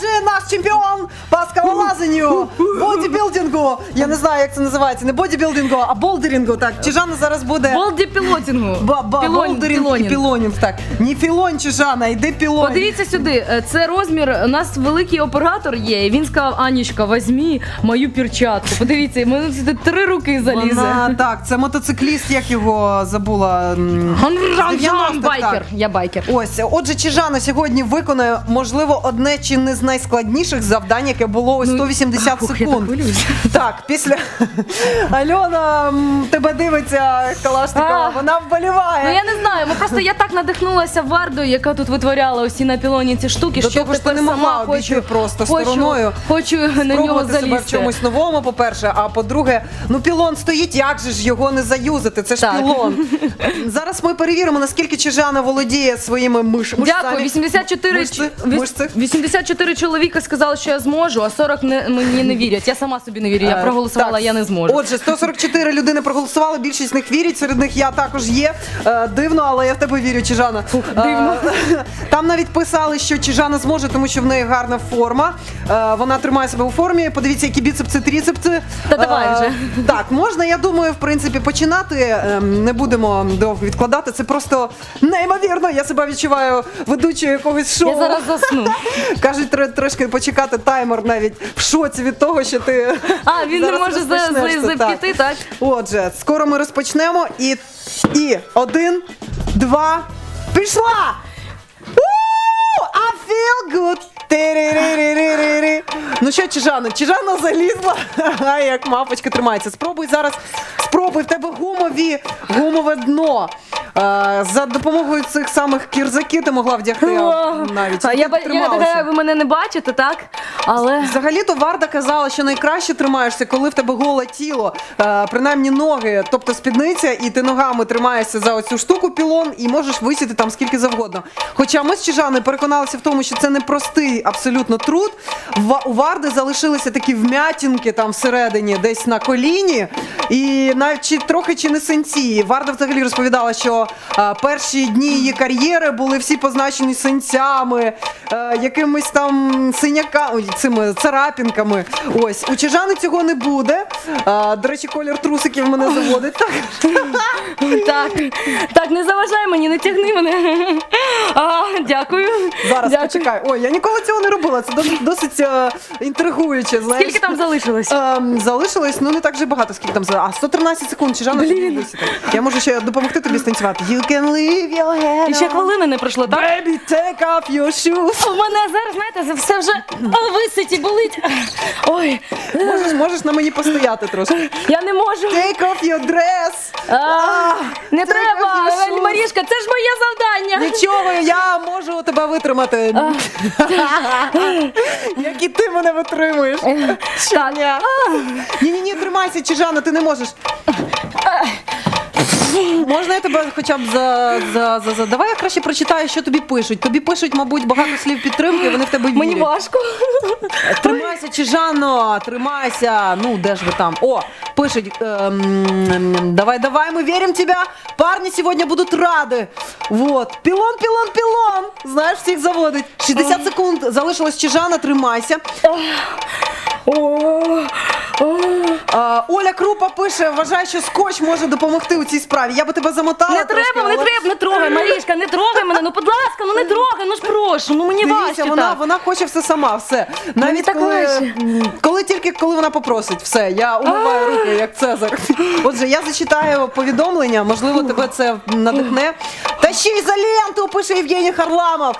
же наш чемпіон по скалолазанню, бодібілдингу. Я не знаю, як це називається. Не бодібілдингу, а болдерінгу. Так, Чижана зараз буде. Болді пілотінгу. Ба- ба- Пілон- болдерінг і пілонінг. пілонінг. Так, не філон Чижана, йди пілонінг. Подивіться сюди, е, це розмір. У нас великий оператор є. і Він сказав, Анічка, візьмі мою перчатку. Подивіться, в мене сюди три руки залізе. Вона, так, це мотоцикліст, як його забула. м, Ган-ган-ган, 90-х, байкер. Я байкер. Ось, отже, Чижана сьогодні виконає, можливо, одне чи не з найскладніших завдань, яке було ось Ну, 180 ух, я так секунд. Так, після Альона тебе дивиться Калашникова, вона вболіває. Ну я не знаю, ми просто я так надихнулася Вардою, яка тут витворяла усі на пілоні ці штуки, До що того ж ти тепер не сама могла обійти хочу, просто хочу, стороною. хочу на нього Спробувати себе в залізти. чомусь новому, по-перше, а по-друге, ну пілон стоїть, як же ж його не заюзати? Це ж Так. пілон. Зараз ми перевіримо, наскільки Чижана володіє своїми миш... мишцями. Дякую, 84, Мишці? віс- Мишці? 84 чоловіка сказали, що я зможу, а 40 не, мені не вірять. Я сама собі не вірю. Я Е, проголосувала, так. я не зможу. Отже, 144 людини проголосували, більшість з них вірять, серед них я також є. Е, дивно, але я в тебе вірю, Чижана. дивно. Е, там навіть писали, що Чижана зможе, тому що в неї гарна форма. Е, вона тримає себе у формі. Подивіться, які біцепси, тріцепси. Та давай Е, вже. Так, можна, я думаю, в принципі, починати. Е, Не будемо довго відкладати. Це просто неймовірно. Я себе відчуваю ведучою якогось шоу. Я зараз засну. Кажуть, треба трошки почекати таймер навіть в шоці від того, що ти А, він не зараз може за, розпочнеш за, це, запіти, так? Отже, скоро ми розпочнемо і. І один, два, пішла! У, I feel good! Тириририририрі. Ну що, Чижана, Чижана залізла, а як мапочка тримається. Спробуй зараз, спробуй, в тебе гумові, гумове дно. Е, за допомогою цих самих кірзаків ти могла вдягти навіть. А Ти я, б я трималася. гадаю, ви мене не бачите, так? Але Взагалі-то Варда казала, що найкраще тримаєшся, коли в тебе голе тіло, е, принаймні ноги, тобто спідниця, і ти ногами тримаєшся за оцю штуку пілон і можеш висіти там скільки завгодно. Хоча ми з Чижаною переконалися в тому, що це не простий абсолютно труд. Ва- У Варди залишилися такі вмятінки там всередині, десь на коліні, і навіть чи трохи чи не синці. Варда взагалі розповідала, що е, перші дні її кар'єри були всі позначені синцями, е, якимись там синяка, ой, цими царапінками. Ось у Чижани цього не буде. Е, до речі, колір трусиків мене заводить. Так. так, так, не заважай мені, не тягни мене. А, дякую. Зараз дякую. почекай. Ой, я ніколи цього не робила. Це досить, досить е, інтригуюче. Знаєш. Скільки там залишилось? Ем, залишилось, ну не так же багато, скільки там за. А 113 секунд, Чижана Блін. Я можу ще допомогти тобі станцювати. You can leave your head І ще on. хвилини не пройшло, так? Baby, take off your shoes. У мене зараз, знаєте, це все вже о, висить і болить. Ой, Можеш, можеш на мені постояти трошки. я не можу. Take off your dress. А, не Take треба. Марішка, це ж моє завдання. Нічого, я можу тебе витримати. Як і ти мене витримуєш. Так. Ні, ні, ні, тримайся, Чижана, ти не можеш. Можна я тебе хоча б за, за, за, за... Давай я краще прочитаю, що тобі пишуть. Тобі пишуть, мабуть, багато слів підтримки, вони в тебе вірять. Мені важко. Тримайся, Чижано, тримайся. Ну, де ж ви там? О, пишуть. ем, давай, давай, мы верим в тебя. Парни сегодня будут рады. Вот. Пілон, пілон, пілон. Знаєш, всіх заводить. 60 секунд залишилось Чижана, тримайся. О. А, Оля Крупа пише, вважає, що скотч може допомогти у цій справі. Я би тебе замотала. Не трошки, треба, не але- треба, не трогай, Марішка, не трогай мене, ну будь ласка, ну не трогай, ну ж прошу, ну мені Дивіться, вона, так. вона хоче все сама, все. Навіть так коли, важче. м, коли тільки коли вона попросить, все, я умиваю руки, як Цезар. Отже, я зачитаю повідомлення, можливо, тебе це надихне. Та ще й за ленту пише Євгеній Харламов.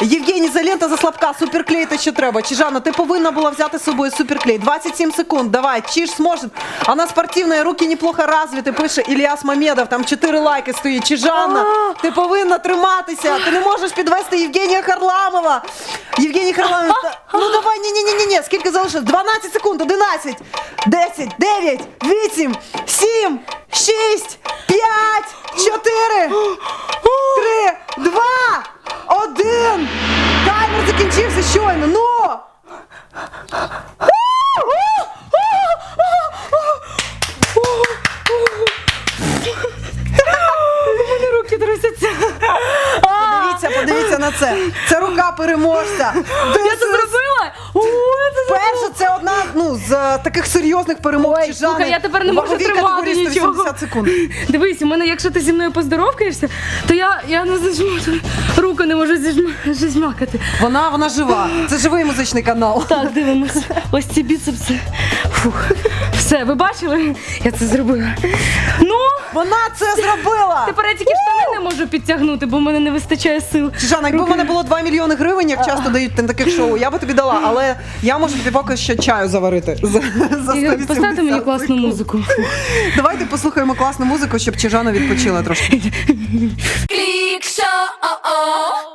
Євгеній за лента за слабка, суперклей те, що треба. Чижана, ти повинна була взяти з собою суперклей. 27 секунд, давай, Чиж зможе. Она спортивная, руки неплохо развиты, пише Іліас Мамедов, там 4 лайки стоїть. Чижана, ти повинна триматися, ти не можеш підвести Євгенія Харламова. Євгеній Харламов, та- ну давай, ні, ні, ні, ні, ні, скільки залишилось? 12 секунд, 11, 10, 9, 8, 7, 6, 5, 4, 3, 2, 1. Таймер закінчився щойно, ну! Мені руки трусяться. Подивіться, подивіться на це. Це рука переможця. Я це зробила? Це Перше, це одна ну, з е, таких серйозних перемог Ой, Чижани. слухай, я тепер не можу ваговій тримати категорії нічого. 180 секунд. Дивись, у мене, якщо ти зі мною поздоровкаєшся, то я, я не зажму, руку не можу зіжма, зіжмакати. Вона, вона жива. Це живий музичний канал. Так, дивимося. Ось ці біцепси. Фух. Все, ви бачили? Я це зробила. Ну, Вона це зробила! тепер я тільки штани не можу підтягнути, бо в мене не вистачає сил. Чижана, якби в мене було 2 мільйони гривень, як часто дають на таких шоу, я би тобі дала, але я можу тобі поки що чаю заварити. За, за І 180 Поставте мені класну секунд. музику. Давайте послухаємо класну музику, щоб Чижана відпочила трошки. Клік шоу.